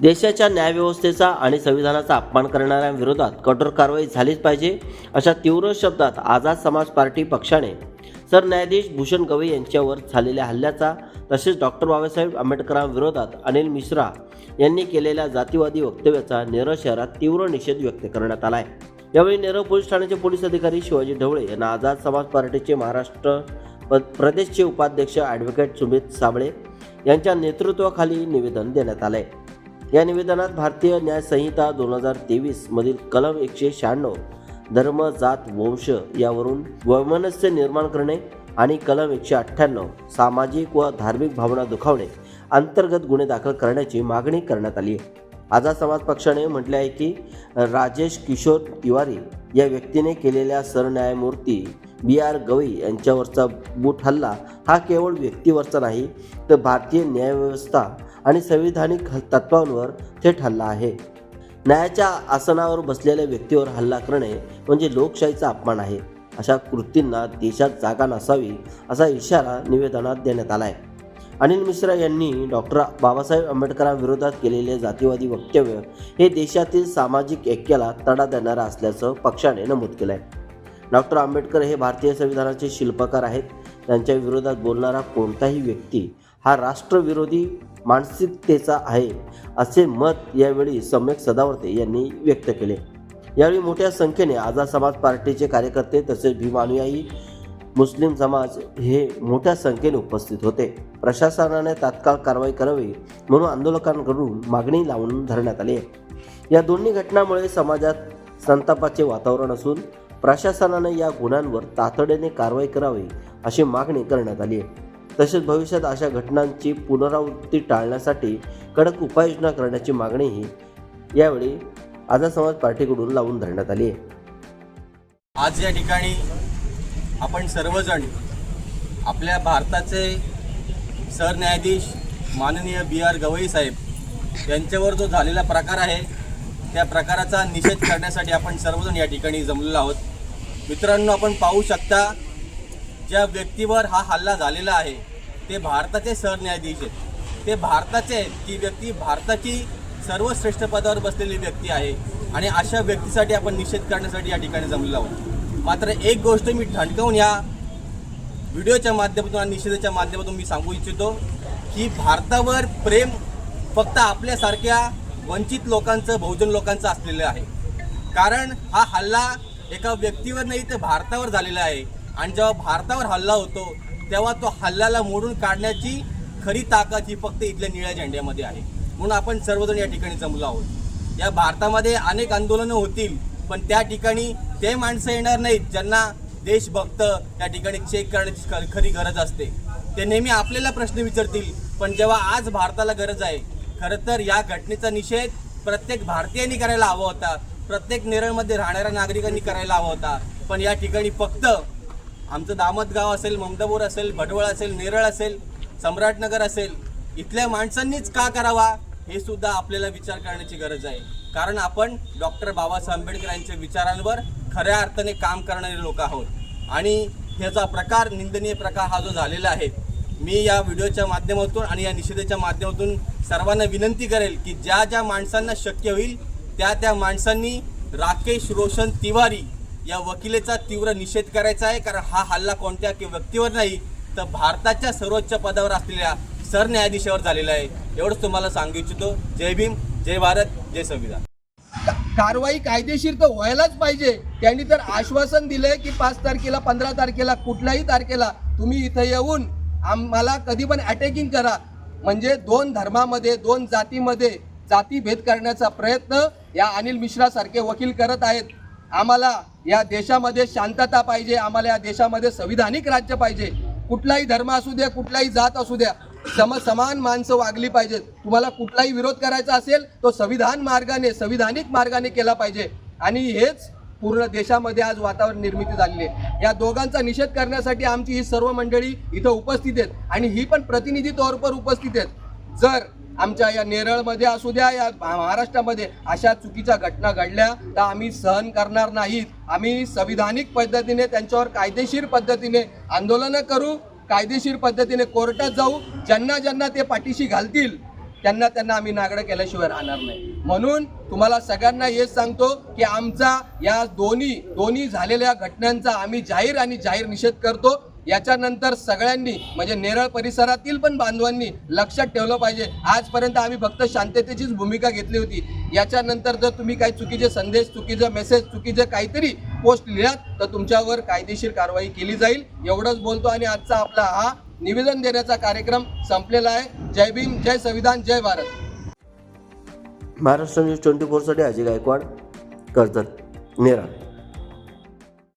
देशाच्या न्यायव्यवस्थेचा आणि संविधानाचा अपमान करणाऱ्यांविरोधात कठोर कारवाई झालीच पाहिजे अशा तीव्र शब्दात आझाद समाज पार्टी पक्षाने सरन्यायाधीश भूषण गवई यांच्यावर झालेल्या हल्ल्याचा तसेच डॉक्टर बाबासाहेब आंबेडकरांविरोधात अनिल मिश्रा यांनी केलेल्या जातीवादी वक्तव्याचा नेरळ शहरात तीव्र निषेध व्यक्त करण्यात आला आहे यावेळी नेरळ पोलीस ठाण्याचे पोलीस अधिकारी शिवाजी ढवळे यांना आझाद समाज पार्टीचे महाराष्ट्र प्रदेशचे उपाध्यक्ष ॲडव्होकेट सुमित साबळे यांच्या नेतृत्वाखाली निवेदन देण्यात आले या निवेदनात भारतीय न्यायसंहिता दोन हजार तेवीस मधील कलम एकशे शहाण्णव धर्म जात वंश यावरून वैमनस्य निर्माण करणे आणि कलम एकशे अठ्ठ्याण्णव सामाजिक व धार्मिक भावना दुखावणे अंतर्गत गुन्हे दाखल करण्याची मागणी करण्यात आली आहे. आझाद समाज पक्षाने म्हटले आहे की राजेश किशोर तिवारी या व्यक्तीने केलेल्या सरन्यायमूर्ती बी आर गवई यांच्यावरचा बूट हल्ला हा केवळ व्यक्तीवरचा नाही तर भारतीय न्यायव्यवस्था आणि संविधानिक तत्वांवर थेट हल्ला आहे. न्यायाच्या आसनावर बसलेल्या व्यक्तीवर हल्ला करणे म्हणजे लोकशाहीचा अपमान आहे. अशा कृतींना देशात जागा नसावी असा इशारा निवेदनात देण्यात आला आहे अनिल मिश्रा यांनी डॉक्टर बाबासाहेब आंबेडकरांविरोधात केलेले जातीवादी वक्तव्य हे देशातील सामाजिक ऐक्याला तडा देणारं असल्याचं पक्षाने नमूद केलं आहे डॉक्टर आंबेडकर हे भारतीय संविधानाचे शिल्पकार आहेत. त्यांच्या विरोधात बोलणारा कोणताही व्यक्ती हा राष्ट्रविरोधी मानसिकतेचा आहे असे मत यावेळी सम्यक सदावर्ते यांनी व्यक्त केले. यावेळी मोठ्या संख्येने आझाद समाज पार्टीचे कार्यकर्ते तसेच भीमानुयायी मुस्लिम समाज हे मोठ्या संख्येने उपस्थित होते. प्रशासनाने तात्काळ कारवाई करावी म्हणून आंदोलकांकडून मागणी लावून धरण्यात आली आहे. या दोन्ही घटनांमुळे समाजात संतापाचे वातावरण असून प्रशासनाने या गुन्ह्यांवर तातडीने कारवाई करावी अशी मागणी करण्यात आली आहे. तसेच भविष्यात अशा घटनांची पुनरावृत्ती टाळण्यासाठी कडक उपाययोजना करण्याची मागणीही यावेळी आझाद समाज पार्टीकडून लावून धरण्यात आली आहे. आज या ठिकाणी आपण सर्वजण आपल्या भारताचे सरन्यायाधीश माननीय बी आर गवई साहेब यांच्यावर जो झालेला प्रकार आहे त्या प्रकाराचा निषेध करण्यासाठी आपण सर्वजण या ठिकाणी जमलेलो आहोत. मित्रांनो आपण पाहू शकता ज्या व्यक्तीवर हा हल्ला झालेला आहे ते भारताचे सरन्यायाधीश आहेत. ते भारताचे आहेत. ती व्यक्ती भारताची सर्वश्रेष्ठ पदावर बसलेली व्यक्ती आहे. आणि अशा व्यक्तीसाठी आपण निषेध करण्यासाठी या ठिकाणी जमलेलो आहोत. मात्र एक गोष्ट मी ठणकावून या व्हिडिओच्या माध्यमातून आणि निषेधाच्या माध्यमातून मी सांगू इच्छितो की भारतावर प्रेम फक्त आपल्यासारख्या वंचित लोकांचं बहुजन लोकांचं असलेलं आहे. कारण हा हल्ला एका व्यक्तीवर नाही तर भारतावर झालेला आहे. आणि जेव्हा भारतावर हल्ला होतो तेव्हा तो हल्ल्याला मोडून काढण्याची खरी ताकद ही फक्त इथल्या निळ्या झेंड्यामध्ये आहे. म्हणून आपण सर्वजण या ठिकाणी जमलो आहोत. या भारतामध्ये अनेक आंदोलनं होतील पण त्या ठिकाणी ते माणसं येणार नाहीत ज्यांना देशभक्त त्या ठिकाणी चेक करण्याची खरी गरज असते. ते नेहमी आपल्याला प्रश्न विचारतील पण जेव्हा आज भारताला गरज आहे खरं तर या घटनेचा निषेध प्रत्येक भारतीयांनी करायला हवा होता प्रत्येक नेरळमध्ये राहणाऱ्या नागरिकांनी करायला हवा होता पण या ठिकाणी फक्त आमचं दामतगाव असेल ममदापूर असेल भटवळ असेल नेरळ असेल सम्राटनगर असेल इथल्या माणसांनीच का करावा हे सुद्धा आपल्याला विचार करण्याची गरज आहे. कारण आपण डॉक्टर बाबासाहेब आंबेडकर यांच्या विचारांवर खऱ्या अर्थाने काम करणारे लोक आहोत. आणि ह्याचा प्रकार निंदनीय प्रकार हा जो झालेला आहे मी या व्हिडिओच्या माध्यमातून आणि या निषेधाच्या माध्यमातून सर्वांना विनंती करेल की ज्या ज्या माणसांना शक्य होईल त्या त्या माणसांनी राकेश रोशन तिवारी या वकिलेचा तीव्र निषेध करायचा आहे कारण हा हल्ला कोणत्या व्यक्तीवर नाही तर भारताच्या सर्वोच्च पदावर असलेल्या सरन्यायाधीशावर झालेला आहे. एवढंच तुम्हाला सांगू इच्छितो. जय भीम जय भारत जय संविधान. कारवाई कायदेशीर तर व्हायलाच पाहिजे. त्यांनी तर आश्वासन दिलंय की पाच तारखेला पंधरा तारखेला कुठल्याही तारखेला तुम्ही इथं येऊन आम्हाला कधी पण अटॅकिंग करा. म्हणजे दोन धर्मामध्ये दोन जातीमध्ये जातीभेद करण्याचा प्रयत्न या अनिल मिश्रा सारखे वकील करत आहेत. आम्हाला या देशामध्ये शांतता पाहिजे आम्हाला या देशामध्ये संविधानिक राज्य पाहिजे. कुठलाही धर्म असू द्या कुठलाही जात असू द्या सम समान माणसं वागली पाहिजेत. तुम्हाला कुठलाही विरोध करायचा असेल तो संविधान मार्गाने संविधानिक मार्गाने केला पाहिजे. आणि हेच पूर्ण देशामध्ये आज वातावरण निर्मिती झालेली आहे. या दोघांचा निषेध करण्यासाठी आमची ही सर्व मंडळी इथं उपस्थित आहेत. आणि ही पण प्रतिनिधी तौरपर उपस्थित आहेत. जर आमच्या या नेरळमध्ये असू द्या या महाराष्ट्रामध्ये अशा चुकीच्या घटना घडल्या तर आम्ही सहन करणार नाहीत. आम्ही संविधानिक पद्धतीने त्यांच्यावर कायदेशीर पद्धतीने आंदोलनं करू कायदेशीर पद्धतीने कोर्टात जाऊ ज्यांना ज्यांना ते पाठीशी घालतील त्यांना त्यांना आम्ही नागडं केल्याशिवाय राहणार नाही. म्हणून तुम्हाला सगळ्यांना हेच सांगतो की आमचा या दोन्ही दोन्ही झालेल्या घटनांचा आम्ही जाहीर आणि जाहीर निषेध करतो. याच्यानंतर सगळ्यांनी म्हणजे नेरळ परिसरातील पण बांधवांनी लक्षात ठेवलं पाहिजे. आजपर्यंत आम्ही फक्त शांततेचीच भूमिका घेतली होती. याच्यानंतर जर तुम्ही काही चुकीचे संदेश चुकीचे मेसेज चुकीचे काहीतरी पोस्ट लिहिलात तर तुमच्यावर कायदेशीर कारवाई केली जाईल. एवढंच बोलतो आणि आजचा आपला हा निवेदन देण्याचा कार्यक्रम संपलेला आहे. जय भीम जय संविधान जय भारत. महाराष्ट्र न्यूज ट्वेंटी फोरसाठी अजय गायकवाड कर्जत नेरळ.